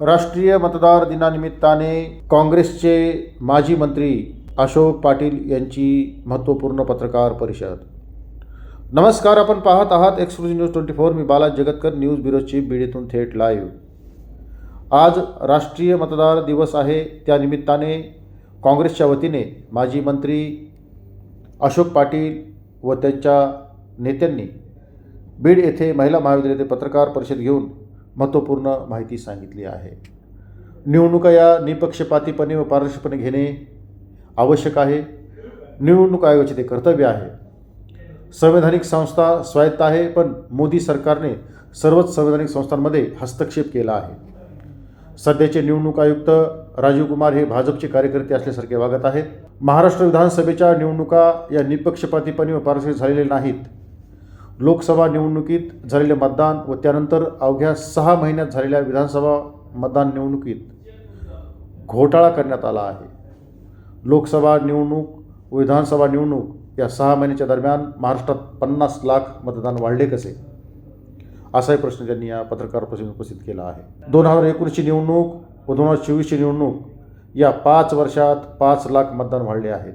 राष्ट्रीय मतदार दिनानिमित्ताने काँग्रेसचे माजी मंत्री अशोक पाटील यांची महत्त्वपूर्ण पत्रकार परिषद. नमस्कार आपण पाहत आहात एक्सक्लुझिव्ह न्यूज ट्वेंटी फोर मी Bala Jagatkar news bureau chief Beed थेट लाईव्ह आज राष्ट्रीय मतदार दिवस आहे. त्यानिमित्ताने काँग्रेसच्या वतीने माजी मंत्री अशोक पाटील व त्यांच्या नेत्यांनी बीड येथे महिला महाविद्यालयात पत्रकार परिषद घेऊन महत्त्वपूर्ण माहिती सांगितली आहे. निवडणुका या निपक्षपातीपणे व पारदर्शकपणे घेणे आवश्यक आहे. निवडणूक आयोगाचे ते कर्तव्य आहे. संवैधानिक संस्था स्वायत्त आहे पण मोदी सरकारने सर्वच संवैधानिक संस्थांमध्ये हस्तक्षेप केला आहे. सध्याचे निवडणूक आयुक्त राजीव कुमार हे भाजपचे कार्यकर्ते असल्यासारखे वागत आहेत. महाराष्ट्र विधानसभेच्या निवडणुका या निपक्षपातीपणे व पारदर्शक झालेल्या नाहीत. लोकसभा निवडणुकीत झालेले मतदान व त्यानंतर अवघ्या सहा महिन्यात झालेल्या विधानसभा मतदान निवडणुकीत घोटाळा करण्यात आला आहे. लोकसभा निवडणूक व विधानसभा निवडणूक या सहा महिन्याच्या दरम्यान महाराष्ट्रात पन्नास लाख मतदान वाढले कसे? असाही प्रश्न त्यांनी या पत्रकार परिषदेत उपस्थित केला आहे. दोन हजार एकोणीसची निवडणूक व दोन हजार चोवीसची निवडणूक या पाच वर्षात पाच लाख मतदान वाढले आहेत.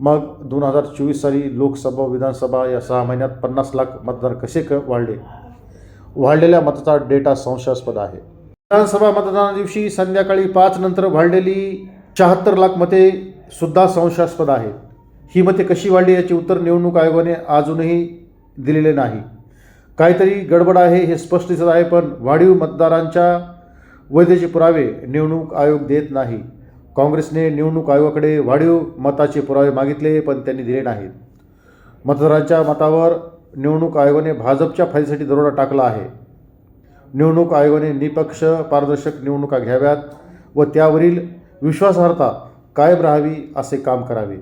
मग दोन हजार चोवीस साली लोकसभा विधानसभा या सहा महिन्यात पन्नास लाख मतदार कसे क वाढले? वाढलेल्या मताचा डेटा संशयास्पद आहे. विधानसभा मतदाना दिवशी संध्याकाळी पाच नंतर वाढलेली शहात्तर लाख मते सुद्धा संशयास्पद आहेत. ही मते कशी वाढली याचे उत्तर निवडणूक आयोगाने अजूनही दिलेले नाही. काहीतरी गडबड आहे हे स्पष्ट दिसत आहे पण वाढीव मतदारांच्या वैद्यचे पुरावे निवडणूक आयोग देत नाही. काँग्रेसने निवडणूक आयोगाकडे वाढीव मताचे पुरावे मागितले पण त्यांनी दिले नाहीत. मतदारांच्या मतावर निवडणूक आयोगाने भाजपच्या फायद्यासाठी दरोडा टाकला आहे. निवडणूक आयोगाने निपक्ष पारदर्शक निवडणुका घ्याव्यात व त्यावरील विश्वासार्हता कायम राहावी असे काम करावे.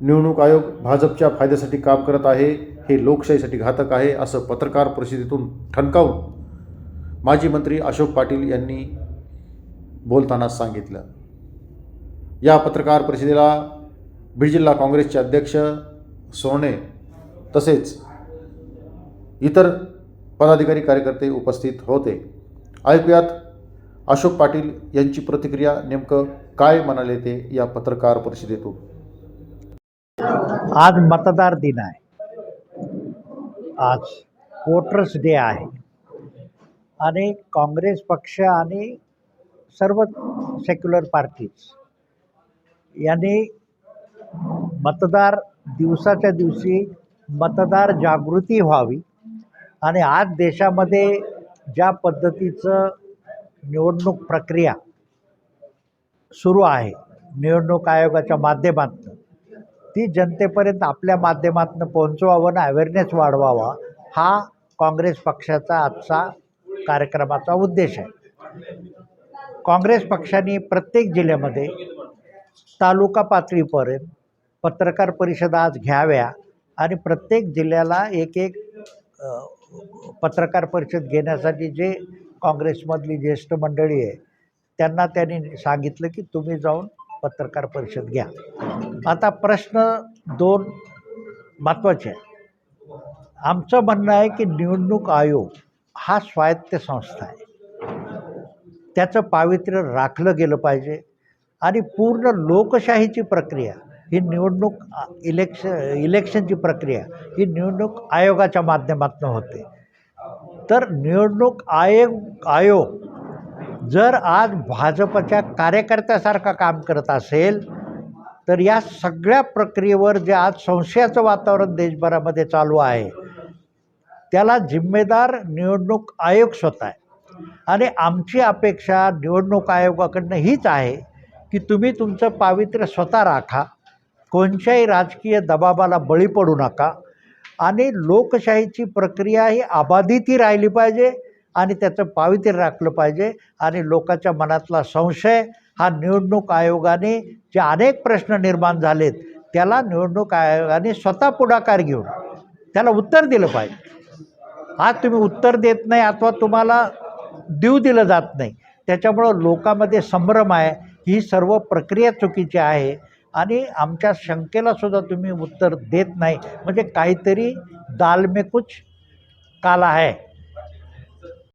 निवडणूक आयोग भाजपच्या फायद्यासाठी काम करत आहे हे लोकशाहीसाठी घातक आहे असं पत्रकार परिषदेतून ठणकावून माजी मंत्री अशोक पाटील यांनी बोलताना सांगितलं. या पत्रकार परिषदेला बीड जिल्हा काँग्रेसचे अध्यक्ष सोने तसेच इतर पदाधिकारी कार्यकर्ते उपस्थित होते. ऐकूयात अशोक पाटील यांची प्रतिक्रिया नेमकं काय म्हणाले ते या पत्रकार परिषदेतून? आज मतदार दिन आहे. आज वोटर्स डे आहे. आणि काँग्रेस पक्ष आणि सर्व सेक्युलर पार्टीज यांनी मतदार दिवसाच्या दिवशी मतदार जागृती व्हावी आणि आज देशामध्ये ज्या पद्धतीचं निवडणूक प्रक्रिया सुरू आहे निवडणूक आयोगाच्या माध्यमातून ती जनतेपर्यंत आपल्या माध्यमातून पोहोचवावं आणि अवेअरनेस वाढवावा हा काँग्रेस पक्षाचा आजचा कार्यक्रमाचा उद्देश आहे. काँग्रेस पक्षाने प्रत्येक जिल्ह्यामध्ये तालुका पातळीपर्यंत पत्रकार परिषदा आज घ्याव्या आणि प्रत्येक जिल्ह्याला एक एक पत्रकार परिषद घेण्यासाठी जे काँग्रेसमधली ज्येष्ठ मंडळी आहे त्यांना त्यांनी सांगितलं की तुम्ही जाऊन पत्रकार परिषद घ्या. आता प्रश्न दोन महत्त्वाचे आहे आमचं म्हणणं आहे की निवडणूक आयोग हा स्वायत्त संस्था आहे. त्याचं पावित्र्य राखलं गेलं पाहिजे. आणि पूर्ण लोकशाहीची प्रक्रिया ही निवडणूक इलेक्श इलेक्शनची प्रक्रिया ही निवडणूक आयोगाच्या माध्यमातून होते. तर निवडणूक आयोग आयोग जर आज भाजपच्या कार्यकर्त्यासारखा काम करत असेल तर या सगळ्या प्रक्रियेवर जे आज संशयाचं वातावरण देशभरामध्ये चालू आहे त्याला जिम्मेदार निवडणूक आयोग स्वतः आहे. आणि आमची अपेक्षा निवडणूक आयोगाकडनं हीच आहे की तुम्ही तुमचं पावित्र्य स्वतः राखा. कोणत्याही राजकीय दबाबाला बळी पडू नका. आणि लोकशाहीची प्रक्रिया ही अबाधितही राहिली पाहिजे आणि त्याचं पावित्र्य राखलं पाहिजे. आणि लोकांच्या मनातला संशय हा निवडणूक आयोगाने जे अनेक प्रश्न निर्माण झालेत त्याला निवडणूक आयोगाने स्वतः पुढाकार घेऊन त्याला उत्तर दिलं पाहिजे. आज तुम्ही उत्तर देत नाही अथवा तुम्हाला देऊ दिलं जात नाही. त्याच्यामुळं लोकांमध्ये संभ्रम आहे. ही सर्व प्रक्रिया चुकीची आहे. आणि आमच्या शंकेला सुद्धा तुम्ही उत्तर देत नाही. म्हणजे काहीतरी दाल में कुछ काला आहे.